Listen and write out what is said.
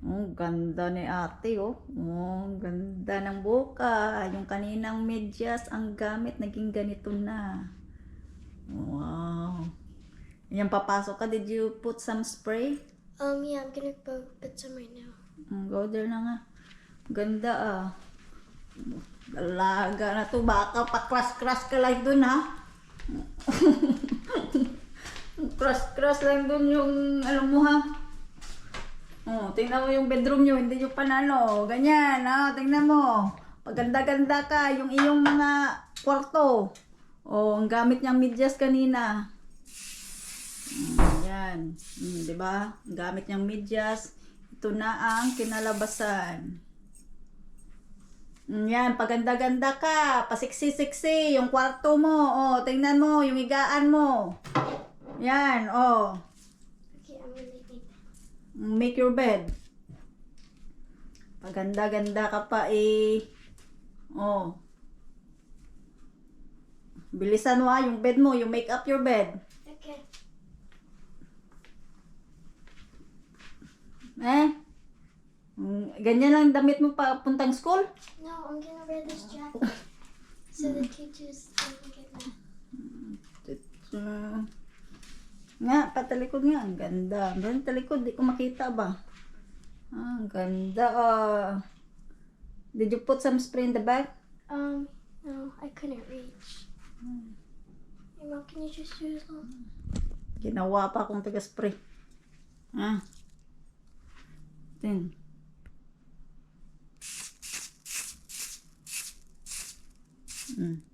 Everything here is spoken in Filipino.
Oh, ganda ni ate, oh. Oh, ganda ng buka. Yung kaninang medyas, ang gamit, naging ganito na. Wow. Yan, papasok ka. Did you put some spray? Um, yeah, I'm gonna go put some right now. Mm, Go there na nga. Ganda ah. Dalaga na to. Baka pa-crush-crush ka lang dun ha. crush-crush lang dun yung alam mo ha. Oh, tingnan mo yung bedroom nyo, hindi yung panalo. Ganyan, ha? Tingnan mo. Paganda-ganda ka, yung iyong mga kwarto. Oh, ang gamit niyang medyas kanina. Mm. Mm, di ba? Ang gamit niyang medyas. Ito na ang kinalabasan. Mm, Yan, paganda-ganda ka. Pasiksi-siksi. Yung kwarto mo. Oh, tingnan mo. Yung higaan mo. Yan, oh. Okay, I'm gonna make that. Make your bed. Paganda-ganda ka pa eh. Oh. Bilisan mo ah, yung bed mo. You make up your bed. Okay. Eh? Ganyan lang damit mo pa puntang school? No, I'm gonna wear this jacket so the teachers don't get mad. Uh, nga, patalikod nga. Ang ganda. Ang talikod, di ko makita ba? Ah, ang ganda. ah. did you put some spray in the bag? Um, no, I couldn't reach. Hey, Mom, can you just do this one? Ginawa pa akong taga-spray. Ah. Din. Mm.